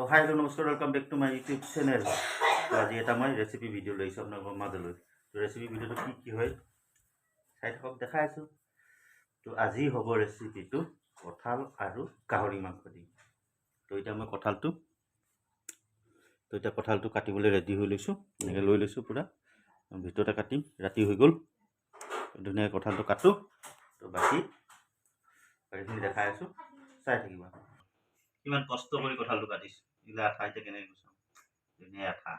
তো hi hello' নমস্কাৰ welcome back to my YouTube channel তো আজি এটা মই ৰেচিপি ভিডিঅ' লৈ আহিছোঁ আপোনালোকৰ মাজলৈ তো ৰেচিপি ভিডিঅ'টো কি কি হয়? চাই থাকক দেখাই আছোঁ? তো আজি হ'ব ৰেচিপিটো কঁঠাল আৰু গাহৰি মাংস দি। তো এতিয়া মই কঁঠালটো, তো এতিয়া কঁঠালটো কাটিবলৈ ৰেডি হৈ লৈছোঁ। এনেকৈ লৈ লৈছোঁ পূৰা। ভিতৰতে কাটিম, ৰাতি হৈ গ'ল। ধুনীয়াকৈ কঁঠালটো কাটোঁ। তো বাকী, বাকীখিনি দেখাই আছোঁ। চাই থাকিবা। কিমান কষ্ট কৰি কঁঠালটো কাটিছোঁ। আঠা এতিয়া কেনেকৈ গুচাম ধুনীয়া আঠা।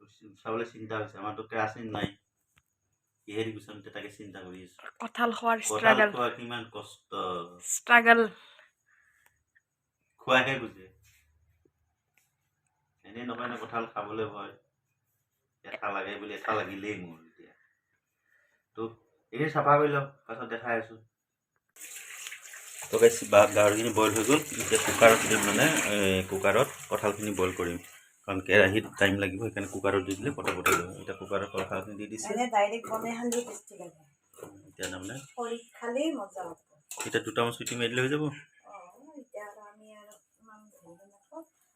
তো চি- চাবলৈ চিন্তা হৈছে আমাৰতো কেৰাচিন নাই। কিহেদি গুচাম এতিয়া তাকে চিন্তা কৰি আছোঁ। কঁঠাল খোৱাৰ ষ্ট্ৰাগল খোৱা কিমান কষ্ট। ষ্ট্ৰাগল খোৱাহে বুজে। এনেই নকয় কঁঠাল খাবলৈ ভয়। এঠা লাগে বুলি এঠা লাগিলেই মোৰ এতিয়া। তো এনেই চাফা কৰি লওঁ পাছত দেখাই আছোঁ। তো গাইছ গাহৰিখিনি বইল হৈ গ'ল এতিয়া কুকাৰত দিম মানে কুকাৰত কঁঠালখিনি বইল কৰিম। কাৰণ কেৰাহীত টাইম লাগিব সেইকাৰণে কুকাৰত দি দিলে পটে পটে যাব এতিয়া কুকাৰত কঁঠালখিনি দি দিছে। লাগে। এতিয়া তাৰমানে এতিয়া দুটামান চুটি মাৰি দিলে হৈ যাব।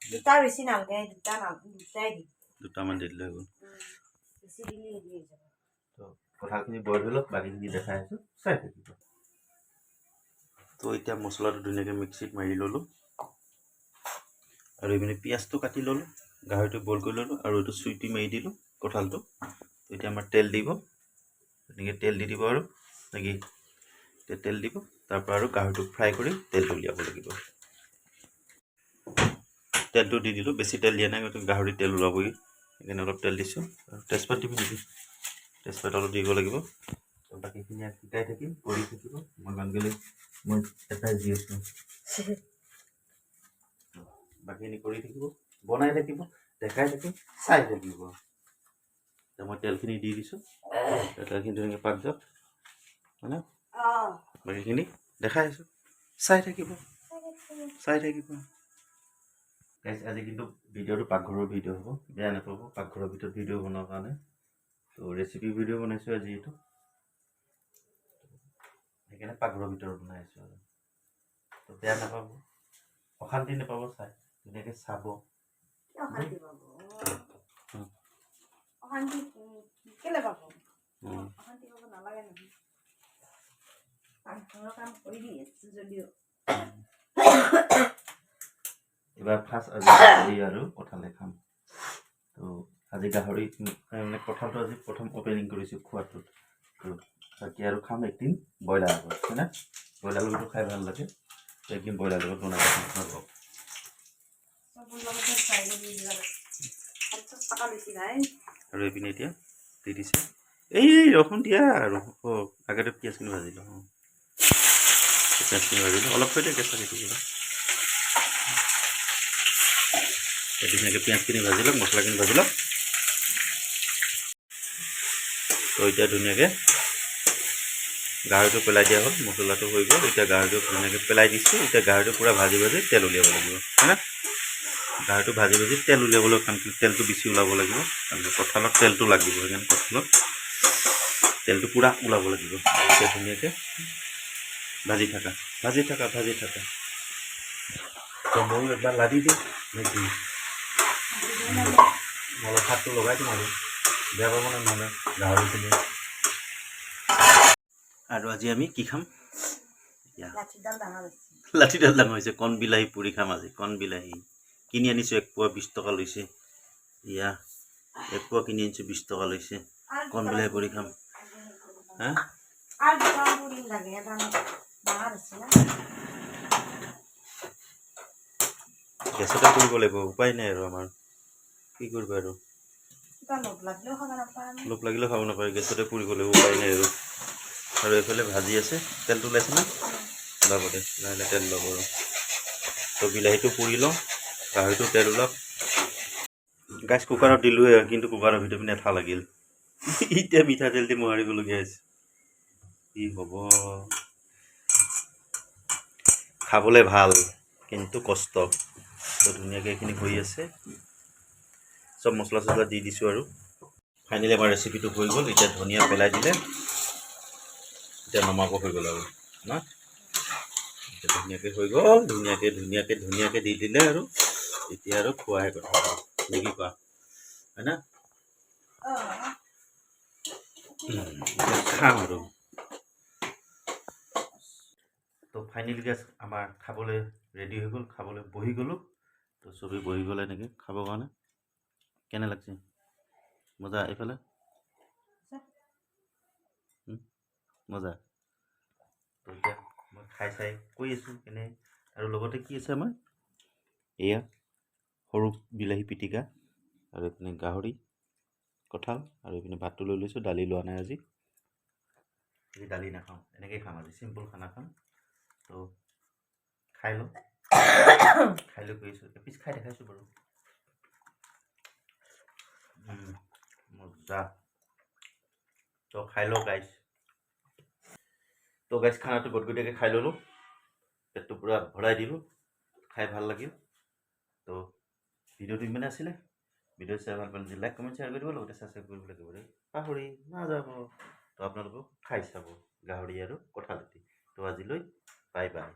দুটা বেছি নালাগে দুটা দুটাই দিম। দুটামান দি দিলে হৈ গ'ল। কঁঠালখিনি বইল হৈ লওক বাকীখিনি দেখাই আছোঁ। চাই থাকিব। তো এতিয়া মছলাটো ধুনীয়াকৈ মিক্সিত মাৰি ল'লোঁ। আৰু এইপিনে পিঁয়াজটো কাটি ল'লোঁ, গাহৰিটো বইল কৰি ল'লোঁ, আৰু এইটো চুইটি মাৰি দিলোঁ কঁঠালটো। তো এতিয়া আমাৰ তেল দিব। তেনেকৈ তেল দি দিব আৰু। এতিয়া তেল দিব। তাৰপৰা আৰু গাহৰিটো ফ্ৰাই কৰি তেলটো উলিয়াব লাগিব। তেলটো দি দিলোঁ। বেছি তেল দিয়া নাই গতিকে তেল ওলাবই। সেইকাৰণে অলপ তেল দিছোঁ। আৰু তেজপাত দিব নেকি? তেজপাত অলপ দিব লাগিব। বাকীখিনি শিকাই থাকিম, কৰি থাকিব। মই গান গ'লে মই এটাই দি আছোঁ বাকীখিনি কৰি থাকিব, বনাই থাকিব, দেখাই থাকিম চাই থাকিব। এতিয়া মই তেলখিনি দি দিছোঁ। তেলখিনি ধুনীয়াকৈ পাক যাওক অঁ বাকীখিনি দেখাই আছোঁ। চাই থাকিব। চাই থাকিব। আজি কিন্তু ভিডিঅ'টো পাকঘৰৰ ভিডিঅ' হ'ব। বেয়া নাপাব, পাকঘৰৰ ভিতৰত ভিডিঅ' বনোৱাৰ কাৰণে। তো ৰেচিপি ভিডিঅ' বনাইছোঁ আজি এইটো। সেইকাৰণে পাকঘৰৰ ভিতৰত বনাই আছোঁ আৰু। তো বেয়া নাপাব। অশান্তি নাপাব চাই ধুনীয়াকৈ চাব। এইবাৰ ফাৰ্ষ্ট আজি গাহৰি আৰু কঁঠালে খাম। তো আজি গাহৰি মানে কঁঠালটো আজি প্ৰথম অপেনিং কৰিছোঁ খোৱাটোত। বাকী আৰু খাম, একদিন ব্ৰইলাৰ লগত হয়নে ব্ৰইলাৰ লগতো খাই ভালো লাগে। একদিন ব্ৰইলাৰ লগত বনাই নাই আৰু এইপিনে এতিয়া দি দিছে এই ৰচোন দিয়া হ'ব আগতে পিঁয়াজখিনি ভাজি লওঁ পিঁয়াজখিনি ভাজি লওঁ অলপ থৈ দিয়া কেঁচাকৈ থাকিব ধুনীয়াকৈ পিঁয়াজখিনি ভাজি লওক মছলাখিনি ভাজি লওক তো এতিয়া ধুনীয়াকৈ গাহৰিটো পেলাই দিয়া হ'ল মছলাটো হৈ গ'ল। এতিয়া গাহৰিটো ধুনীয়াকৈ পেলাই দিছোঁ। এতিয়া গাহৰিটো পূৰা ভাজি ভাজি তেল উলিয়াব লাগিব। হয়নে গাহৰিটো ভাজি ভাজি তেল উলিয়াবলৈ কাৰণ তেলটো বেছি ওলাব লাগিব। কাৰণ কঁঠালত তেলটো লাগিব সেইকাৰণে কঁঠালত তেলটো পূৰা ওলাব লাগিব। এতিয়া ধুনীয়াকৈ ভাজি থাকা ভাজি থাকা ভাজি থাকা। তো ময়ো এবাৰ লাদি দিওঁ নে কি? মই অলপ হাতটো লগাই দিম আৰু। বেয়া পাব নে নহ'লে গাহৰিখিনি। আৰু আজি আমি কি খাম? এতিয়া লাঠিডাল ডাঙৰ হৈছে। কণ বিলাহী পুৰি খাম আজি কণ বিলাহী। কিনি আনিছোঁ এক পোৱা বিছ টকা লৈছে। ইয়া এক পোৱা কিনি আনিছোঁ বিছ টকা লৈছে। কণ বিলাহী পুৰি খাম। হা? আর লাগে গেছতে কৰিব লাগিব উপায় নাই আৰু আমাৰ। কি কৰিবা আৰু? লোভ লাগিলেও খাব নাপায় গেছতে পুৰিব লাগিব উপায় নাই আৰু। আৰু এইফালে ভাজি আছে। তেলটো ওলাইছে না? দে লাহে লাহে তেল আৰু তো বিলাহীটো পুৰি লওঁ গাহৰিটো তেল ওলাওক গাছ কুকাৰত দিলোঁৱে কিন্তু কুকাৰৰ ভিতৰত পিনে এঠা লাগিল। এতিয়া মিঠাতেল দি মোহাৰিবলগীয়া হৈছে। কি হ'ব? খাবলৈ ভালো, কিন্তু কষ্ট। তো ধুনীয়াকৈ এইখিনি হৈ আছে। চব মছলা চছলা দি দিছোঁ আৰু। ফাইনেলি আমাৰ ৰেচিপিটো হৈ গ'ল। এতিয়া ধনিয়া পেলাই দিলে। এতিয়া নমাব হৈ গ'ল আৰু। ন? এতিয়া ধুনীয়াকৈ হৈ গ'ল ধুনীয়াকৈ ধুনীয়াকৈ ধুনীয়াকৈ দি দিলে আৰু। তেতিয়া আৰু খোৱাহে কথা নে কি কোৱা হয় না? এতিয়া খাম আৰু। তো ফাইনেলি গেছ আমাৰ খাবলৈ ৰেডি হৈ গ'ল খাবলৈ বহি গ'লোঁ। তো চবেই বহি গ'লে এনেকৈ খাবৰ কাৰণে। কেনে লাগছে? মজা এইফালে? মজা। এতিয়া মই খাই চাই কৈ আছোঁ কেনে আৰু লগতে কি আছে আমাৰ? এয়া সৰু বিলাহী পিটিকা আৰু এইপিনে গাহৰি কঁঠাল আৰু এইপিনে ভাতটো লৈ লৈছোঁ দালি লোৱা নাই আজি। আজি দালি নাখাওঁ এনেকেই খাম আজি চিম্পুল খানা খাম। তো খাই লওঁ। খাই লৈ কৰিছোঁ এপিচ খাই দেখাইছোঁ বাৰু। মজা। তো খাই লওঁ গাইছ তো গাইছ খানাটো গটগটীয়াকৈ খাই ল'লোঁ। পেটটো পূৰা ভৰাই দিলোঁ, খাই ভালো লাগিল। তো ভিডিঅ'টো ইমানে আছিলে ভিডিঅ' চাই ভালো পালে লাইক কমেণ্ট শ্বেয়াৰ কৰিব লগতে ছাবস্ক্ৰাইব কৰিব লাগিব পাহৰি নাযাব তো আপোনালোকক খাই চাব, গাহৰি আৰু এটি। তো আজিলৈ বাই বাই